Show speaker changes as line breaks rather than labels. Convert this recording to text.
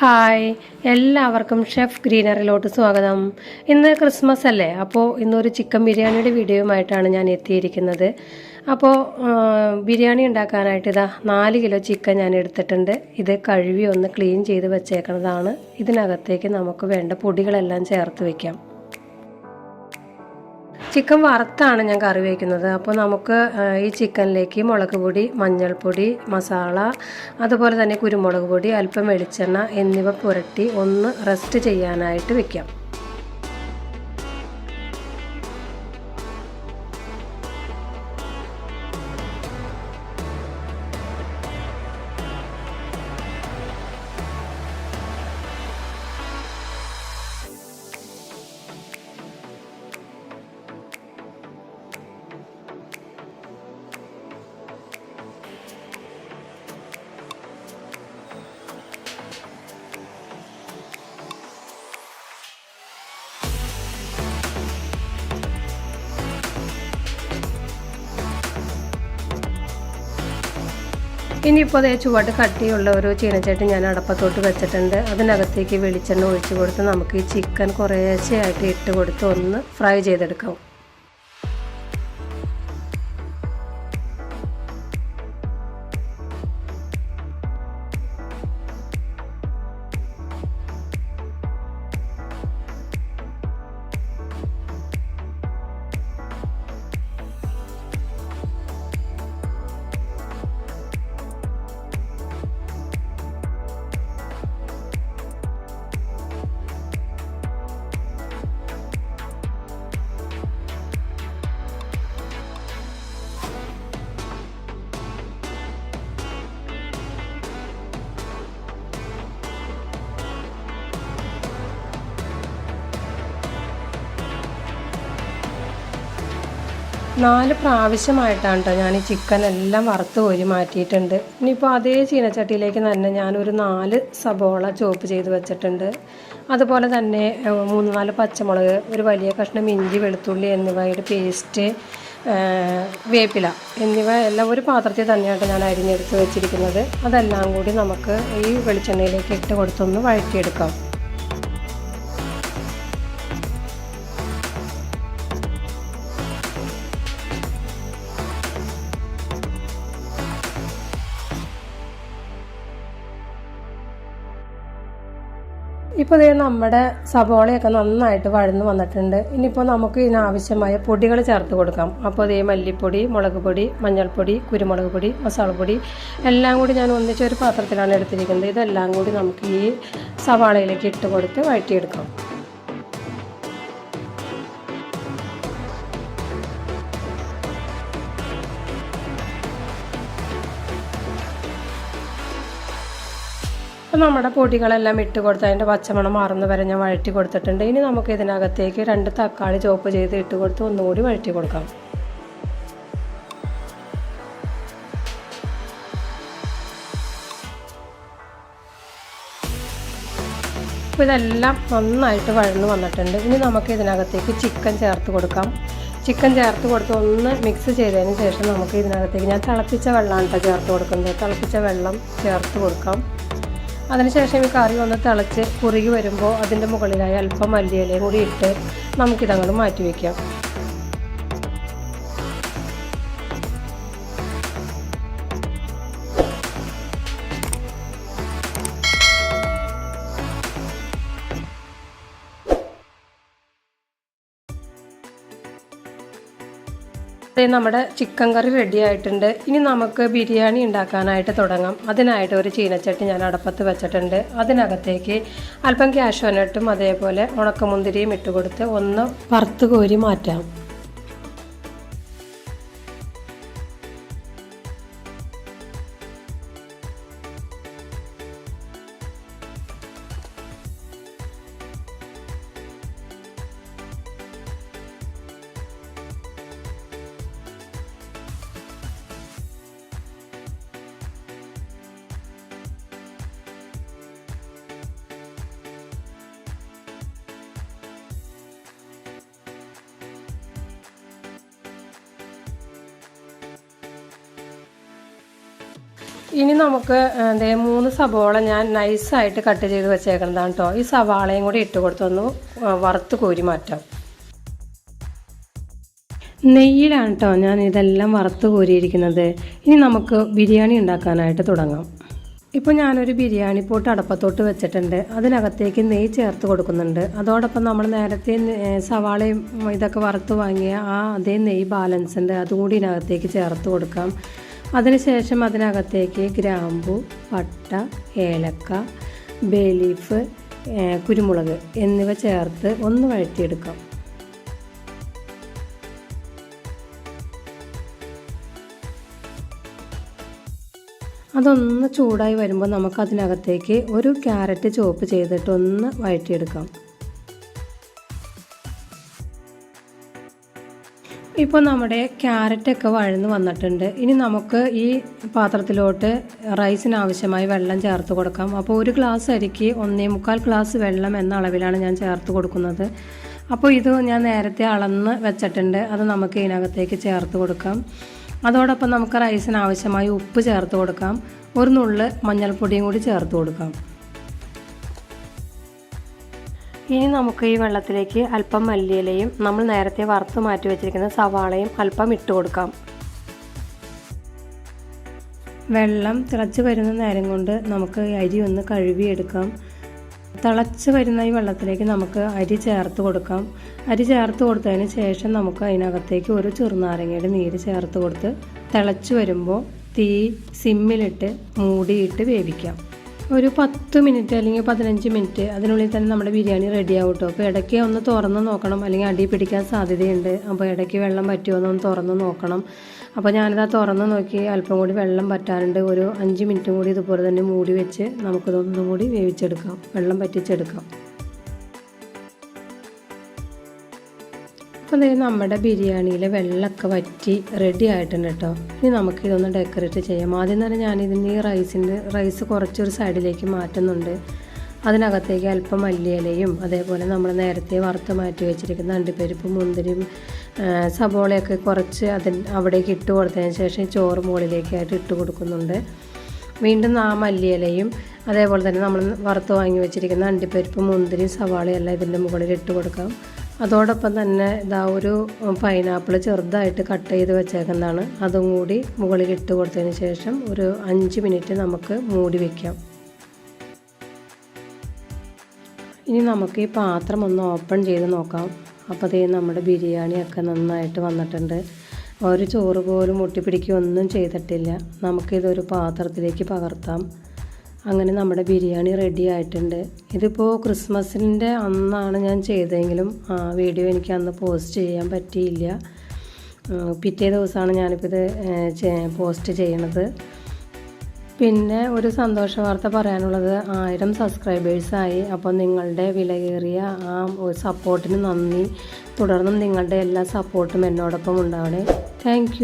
Hi. എല്ലാവർക്കും chef ഗ്രീനറിലോട്ട് സ്വാഗതം. ഇന്ന് ക്രിസ്മസ് അല്ലേ? അപ്പോൾ ഇന്നൊരു ചിക്കൻ ബിരിയാണിയുടെ വീഡിയോയുമായിട്ടാണ് ഞാൻ എത്തിയിരിക്കുന്നത്. അപ്പോൾ ബിരിയാണി ഉണ്ടാക്കാനായിട്ട് ഇതാ നാല് കിലോ ചിക്കൻ ഞാൻ എടുത്തിട്ടുണ്ട്. ഇത് കഴുകി ഒന്ന് ക്ലീൻ ചെയ്ത് വെച്ചേക്കുന്നതാണ് ഇതിനകത്തേക്ക് നമുക്ക് വേണ്ട പൊടികളെല്ലാം ചേർത്ത് വെക്കാം. ചിക്കൻ വറുത്താണ് ഞാൻ കറി വയ്ക്കുന്നത് അപ്പോൾ നമുക്ക് ഈ ചിക്കനിലേക്ക് മുളക് പൊടി മഞ്ഞൾപ്പൊടി മസാല അതുപോലെ തന്നെ കുരുമുളക് പൊടി അല്പം വെളിച്ചെണ്ണ എന്നിവ പുരട്ടി ഒന്ന് റെസ്റ്റ് ചെയ്യാനായിട്ട് വെക്കാം. ഇനിയിപ്പോൾ അതേ ചുവട് കട്ടിയുള്ള ഒരു ചീനച്ചട്ടി ഞാൻ അടപ്പത്തോട്ട് വെച്ചിട്ടുണ്ട്. അതിനകത്തേക്ക് വെളിച്ചെണ്ണ ഒഴിച്ചു കൊടുത്ത് നമുക്ക് ഈ ചിക്കൻ കുറേശ്ശെയായിട്ട് ഇട്ട് കൊടുത്ത് ഒന്ന് ഫ്രൈ ചെയ്തെടുക്കാം. നാല് പ്രാവശ്യമായിട്ടാണ് കേട്ടോ ഞാൻ ഈ ചിക്കൻ എല്ലാം വറുത്ത് കോരി മാറ്റിയിട്ടുണ്ട്. ഇനിയിപ്പോൾ അതേ ചീനച്ചട്ടിയിലേക്ക് തന്നെ ഞാനൊരു നാല് സബോള ചോപ്പ് ചെയ്ത് വെച്ചിട്ടുണ്ട്. അതുപോലെ തന്നെ മൂന്ന് നാല് പച്ചമുളക് ഒരു വലിയ കഷ്ണം ഇഞ്ചി വെളുത്തുള്ളി എന്നിവയുടെ പേസ്റ്റ് വേപ്പില എന്നിവ എല്ലാം ഒരു പാത്രത്തിൽ തന്നെയാണ് ഞാൻ അരിഞ്ഞെടുത്ത് വെച്ചിരിക്കുന്നത്. അതെല്ലാം കൂടി നമുക്ക് ഈ വെളിച്ചെണ്ണയിലേക്ക് ഇട്ട് കൊടുത്തൊന്ന് വഴറ്റിയെടുക്കാം. ഇപ്പോൾ ദേ നമ്മുടെ സബോളയൊക്കെ നന്നായിട്ട് വഴന്ന് വന്നിട്ടുണ്ട്. ഇനിയിപ്പോൾ നമുക്ക് ഇതിനാവശ്യമായ പൊടികൾ ചേർത്ത് കൊടുക്കാം. അപ്പോൾ ദേ മല്ലിപ്പൊടി മുളക് പൊടി മഞ്ഞൾപ്പൊടി കുരുമുളക് പൊടി മസാലപ്പൊടി എല്ലാം കൂടി ഞാൻ ഒന്നിച്ചൊരു പാത്രത്തിലാണ് എടുത്തിരിക്കുന്നത്. ഇതെല്ലാം കൂടി നമുക്ക് ഈ സവാളയിലേക്ക് ഇട്ട് കൊടുത്ത് വഴറ്റിയെടുക്കാം. അപ്പോൾ നമ്മുടെ പൊടികളെല്ലാം ഇട്ട് കൊടുത്ത് അതിന്റെ പച്ചമണം മാറുന്ന വരെ ഞാൻ വഴറ്റി കൊടുത്തിട്ടുണ്ട്. ഇനി നമുക്ക് ഇതിനകത്തേക്ക് രണ്ട് തക്കാളി ചോപ്പ് ചെയ്ത് ഇട്ട് കൊടുത്ത് ഒന്നുകൂടി വഴറ്റി കൊടുക്കാം. അപ്പോൾ ഇതെല്ലാം നന്നായിട്ട് വഴന്ന് വന്നിട്ടുണ്ട്. ഇനി നമുക്ക് ഇതിനകത്തേക്ക് ചിക്കൻ ചേർത്ത് കൊടുക്കാം. ചിക്കൻ ചേർത്ത് കൊടുത്ത് ഒന്ന് മിക്സ് ചെയ്തതിന് ശേഷം നമുക്ക് ഇതിനകത്തേക്ക് ഞാൻ തിളപ്പിച്ച വെള്ളമാണ് കേട്ടോ ചേർത്ത് കൊടുക്കുന്നത്. തിളപ്പിച്ച വെള്ളം ചേർത്ത് കൊടുക്കാം. അതിനുശേഷം ഈ കറി ഒന്ന് തിളച്ച് കുറുകി വരുമ്പോൾ അതിന്റെ മുകളിലായി അല്പം മല്ലിയിലയും കൂടി ഇട്ട് നമുക്കിതങ്ങോട്ട് മാറ്റി വയ്ക്കാം നമ്മുടെ ചിക്കൻ കറി റെഡി ആയിട്ടുണ്ട്. ഇനി നമുക്ക് ബിരിയാണി ഉണ്ടാക്കാനായിട്ട് തുടങ്ങാം. അതിനായിട്ട് ഒരു ചീനച്ചട്ടി ഞാൻ അടപ്പത്ത് വെച്ചിട്ടുണ്ട്. അതിനകത്തേക്ക് അല്പം കാഷ്യൂനട്ടും അതേപോലെ ഉണക്കമുന്തിരിയും ഇട്ട് കൊടുത്ത് ഒന്ന് വറുത്ത് കോരി മാറ്റാം. ഇനി നമുക്ക് ദേ മൂന്ന് സവാള ഞാൻ നൈസായിട്ട് കട്ട് ചെയ്ത് വെച്ചേക്കുന്നതാണ് കേട്ടോ ഈ സവാളയും കൂടി ഇട്ട് കൊടുത്തൊന്ന് വറുത്ത് കോരി മാറ്റാം. നെയ്യിലാണ് കേട്ടോ ഞാൻ ഇതെല്ലാം വറുത്ത് കോരിയിരിക്കുന്നത്. ഇനി നമുക്ക് ബിരിയാണി ഉണ്ടാക്കാനായിട്ട് തുടങ്ങാം. ഇപ്പോൾ ഞാനൊരു ബിരിയാണി പോട്ട് അടപ്പത്തോട്ട് വെച്ചിട്ടുണ്ട്. അതിനകത്തേക്ക് നെയ്യ് ചേർത്ത് കൊടുക്കുന്നുണ്ട്. അതോടൊപ്പം നമ്മൾ നേരത്തെ സവാളയും ഇതൊക്കെ വറുത്ത് വാങ്ങിയ ആ അതേ നെയ്യ് ബാലൻസ് ഉണ്ട് അതുകൂടി ഇതിനകത്തേക്ക് ചേർത്ത് കൊടുക്കാം. അതിനുശേഷം അതിനകത്തേക്ക് ഗ്രാമ്പു പട്ട ഏലക്ക ബേ ലീഫ് കുരുമുളക് എന്നിവ ചേർത്ത് ഒന്ന് വഴറ്റിയെടുക്കാം. അതൊന്ന് ചൂടായി വരുമ്പോൾ നമുക്ക് അതിനകത്തേക്ക് ഒരു ക്യാരറ്റ് ചോപ്പ് ചെയ്തിട്ട് ഒന്ന് വഴറ്റിയെടുക്കാം. ഇപ്പോൾ നമ്മുടെ ക്യാരറ്റൊക്കെ വഴന്ന് വന്നിട്ടുണ്ട്. ഇനി നമുക്ക് ഈ പാത്രത്തിലോട്ട് റൈസിന് ആവശ്യമായി വെള്ളം ചേർത്ത് കൊടുക്കാം. അപ്പോൾ ഒരു ഗ്ലാസ് അരിക്ക് ഒന്നേ മുക്കാൽ ഗ്ലാസ് വെള്ളം എന്ന അളവിലാണ് ഞാൻ ചേർത്ത് കൊടുക്കുന്നത്. അപ്പോൾ ഇത് ഞാൻ നേരത്തെ അളന്ന് വെച്ചിട്ടുണ്ട്. അത് നമുക്ക് ഇതിനകത്തേക്ക് ചേർത്ത് കൊടുക്കാം. അതോടൊപ്പം നമുക്ക് റൈസിന് ആവശ്യമായി ഉപ്പ് ചേർത്ത് കൊടുക്കാം. ഒരു നുള്ള് മഞ്ഞൾപ്പൊടിയും കൂടി ചേർത്ത് കൊടുക്കാം. ഇനി നമുക്ക് ഈ വെള്ളത്തിലേക്ക് അല്പം മല്ലിയിലയും നമ്മൾ നേരത്തെ വറുത്ത് മാറ്റി വെച്ചിരിക്കുന്ന സവാളയും അല്പം ഇട്ട് കൊടുക്കാം. വെള്ളം തിളച്ച് വരുന്ന നേരം കൊണ്ട് നമുക്ക് അരി ഒന്ന് കഴുകിയെടുക്കാം. തിളച്ച് വരുന്ന ഈ വെള്ളത്തിലേക്ക് നമുക്ക് അരി ചേർത്ത് കൊടുക്കാം. അരി ചേർത്ത് കൊടുത്തതിന് ശേഷം നമുക്ക് അതിനകത്തേക്ക് ഒരു ചെറുനാരങ്ങയുടെ നീര് ചേർത്ത് കൊടുത്ത് തിളച്ച് വരുമ്പോൾ തീ സിമ്മിലിട്ട് മൂടിയിട്ട് വേവിക്കാം. ഒരു പത്ത് മിനിറ്റ് അല്ലെങ്കിൽ പതിനഞ്ച് മിനിറ്റ് അതിനുള്ളിൽ തന്നെ നമ്മുടെ ബിരിയാണി റെഡി ആവും കേട്ടോ അപ്പോൾ ഇടയ്ക്ക് ഒന്ന് തുറന്ന് നോക്കണം. അല്ലെങ്കിൽ അടി പിടിക്കാൻ സാധ്യതയുണ്ട്. അപ്പോൾ ഇടയ്ക്ക് വെള്ളം പറ്റുമോ എന്നൊന്ന് തുറന്ന് നോക്കണം. അപ്പോൾ ഞാനിതാ തുറന്ന് നോക്കി അല്പം കൂടി വെള്ളം പറ്റാറുണ്ട്. ഒരു അഞ്ച് മിനിറ്റും കൂടി ഇതുപോലെ തന്നെ മൂടി വെച്ച് നമുക്കിതൊന്നും കൂടി വേവിച്ചെടുക്കാം. വെള്ളം പറ്റിച്ചെടുക്കാം അപ്പോൾ ഇത് നമ്മുടെ ബിരിയാണിയിൽ വെള്ളമൊക്കെ വറ്റി റെഡി ആയിട്ടുണ്ട് കേട്ടോ ഇനി നമുക്കിതൊന്ന് ഡെക്കറേറ്റ് ചെയ്യാം. ആദ്യം തന്നെ ഞാൻ ഇതിന്റെ ഈ റൈസിന്റെ റൈസ് കുറച്ചൊരു സൈഡിലേക്ക് മാറ്റുന്നുണ്ട്. അതിനകത്തേക്ക് അല്പം മല്ലിയിലയും അതേപോലെ നമ്മൾ നേരത്തെ വറുത്ത് മാറ്റി വെച്ചിരിക്കുന്ന അണ്ടിപ്പരിപ്പും മുന്തിരിയും സബോളയൊക്കെ കുറച്ച് അതിന് അവിടേക്ക് ഇട്ട് കൊടുത്തതിന് ശേഷം ചോറ് മുകളിലേക്കായിട്ട് ഇട്ട് കൊടുക്കുന്നുണ്ട്. വീണ്ടും ആ മല്ലിയിലയും അതേപോലെ തന്നെ നമ്മൾ വറുത്ത് വാങ്ങി വെച്ചിരിക്കുന്ന അണ്ടിപ്പരിപ്പ് മുന്തിരി സവാളയും എല്ലാം ഇതിന്റെ മുകളിൽ ഇട്ട് കൊടുക്കാം. അതോടൊപ്പം തന്നെ ഇതാ ഒരു പൈനാപ്പിൾ ചെറുതായിട്ട് കട്ട് ചെയ്ത് വെച്ചേക്കുന്നതാണ്. അതും കൂടി മുകളിൽ ഇട്ട് കൊടുത്തതിന് ശേഷം ഒരു അഞ്ച് മിനിറ്റ് നമുക്ക് മൂടി വയ്ക്കാം ഇനി നമുക്ക് ഈ പാത്രം ഒന്ന് ഓപ്പൺ ചെയ്ത് നോക്കാം. അപ്പോൾ അതേ നമ്മുടെ ബിരിയാണിയൊക്കെ നന്നായിട്ട് വന്നിട്ടുണ്ട്. ഒരു ചോറ് പോലും ഒട്ടിപ്പിടിക്കുകയൊന്നും ചെയ്തിട്ടില്ല. നമുക്കിതൊരു പാത്രത്തിലേക്ക് പകർത്താം. അങ്ങനെ നമ്മുടെ ബിരിയാണി റെഡി ആയിട്ടുണ്ട്. ഇതിപ്പോൾ ക്രിസ്മസിന്റെ അന്നാണ് ഞാൻ ചെയ്തതെങ്കിലും വീഡിയോ എനിക്ക് അന്ന് പോസ്റ്റ് ചെയ്യാൻ പറ്റിയില്ല. പിറ്റേ ദിവസമാണ് ഞാനിപ്പോൾ ഇത് പോസ്റ്റ് ചെയ്യണത്. പിന്നെ ഒരു സന്തോഷ വാർത്ത പറയാനുള്ളത് ആയിരം സബ്സ്ക്രൈബേഴ്സായി അപ്പോൾ നിങ്ങളുടെ വിലയേറിയ ആ സപ്പോർട്ടിന് നന്ദി. തുടർന്നും നിങ്ങളുടെ എല്ലാ സപ്പോർട്ടും എന്നോടൊപ്പം ഉണ്ടാവണേ. താങ്ക്